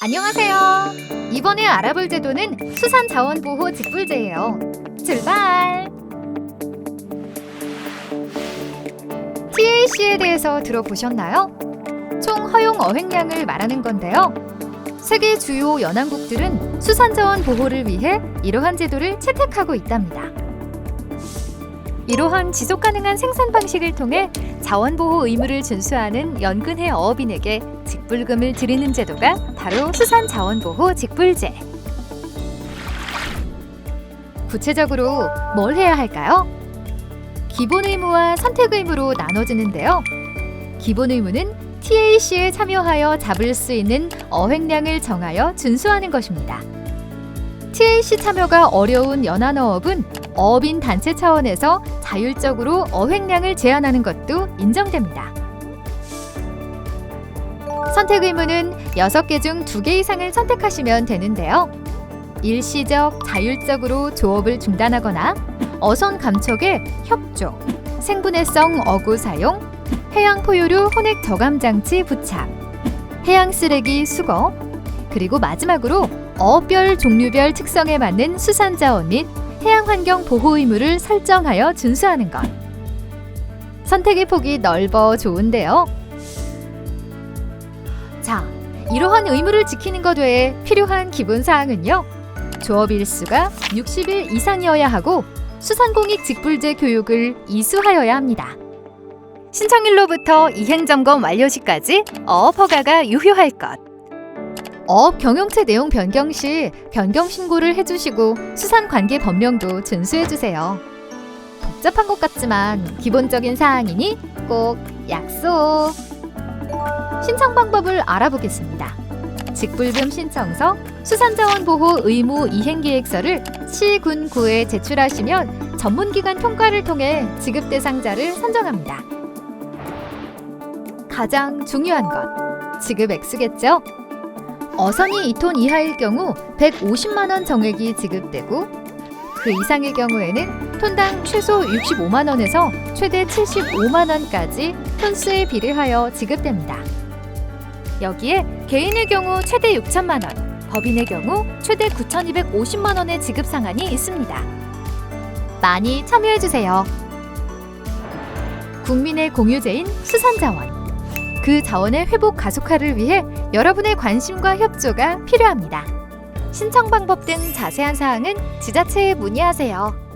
안녕하세요. 이번에 알아볼 제도는 수산자원보호 직불제예요. 출발! TAC에 대해서 들어보셨나요? 총 허용 어획량을 말하는 건데요. 세계 주요 연안국들은 수산자원 보호를 위해 이러한 제도를 채택하고 있답니다. 이러한 지속 가능한 생산 방식을 통해 자원 보호 의무를 준수하는 연근해 어업인에게 직불금을 드리는 제도가 바로 수산 자원 보호 직불제. 구체적으로 뭘 해야 할까요? 기본 의무와 선택 의무로 나눠지는데요. 기본 의무는 TAC에 참여하여 잡을 수 있는 어획량을 정하여 준수하는 것입니다. TAC 참여가 어려운 연안어업은 어업인 단체 차원에서 자율적으로 어획량을 제한하는 것도 인정됩니다. 선택 의무는 6개 중 2개 이상을 선택하시면 되는데요. 일시적, 자율적으로 조업을 중단하거나 어선 감척의 협조, 생분해성 어구 사용, 해양 포유류 혼액 저감 장치 부착, 해양 쓰레기 수거, 그리고 마지막으로 어별 종류별 특성에 맞는 수산 자원 및 해양 환경 보호 의무를 설정하여 준수하는 것. 선택의 폭이 넓어 좋은데요. 자, 이러한 의무를 지키는 것 외에 필요한 기본 사항은요. 조업 일수가 60일 이상이어야 하고 수산공익 직불제 교육을 이수하여야 합니다. 신청일로부터 이행 점검 완료 시까지 어업 허가가 유효할 것. 어업 경영체 내용 변경 시 변경 신고를 해주시고 수산 관계 법령도 준수해 주세요. 복잡한 것 같지만 기본적인 사항이니 꼭 약속. 신청 방법을 알아보겠습니다. 직불금 신청서, 수산자원보호 의무 이행계획서를 시군구에 제출하시면 전문기관 통과를 통해 지급 대상자를 선정합니다. 가장 중요한 것, 지급 액수겠죠? 어선이 2톤 이하일 경우 150만 원 정액이 지급되고 그 이상의 경우에는 톤당 최소 65만 원에서 최대 75만 원까지 톤수에 비례하여 지급됩니다. 여기에 개인의 경우 최대 6천만 원, 법인의 경우 최대 9,250만 원의 지급 상한이 있습니다. 많이 참여해 주세요. 국민의 공유제인 수산자원. 그 자원의 회복 가속화를 위해 여러분의 관심과 협조가 필요합니다. 신청 방법 등 자세한 사항은 지자체에 문의하세요.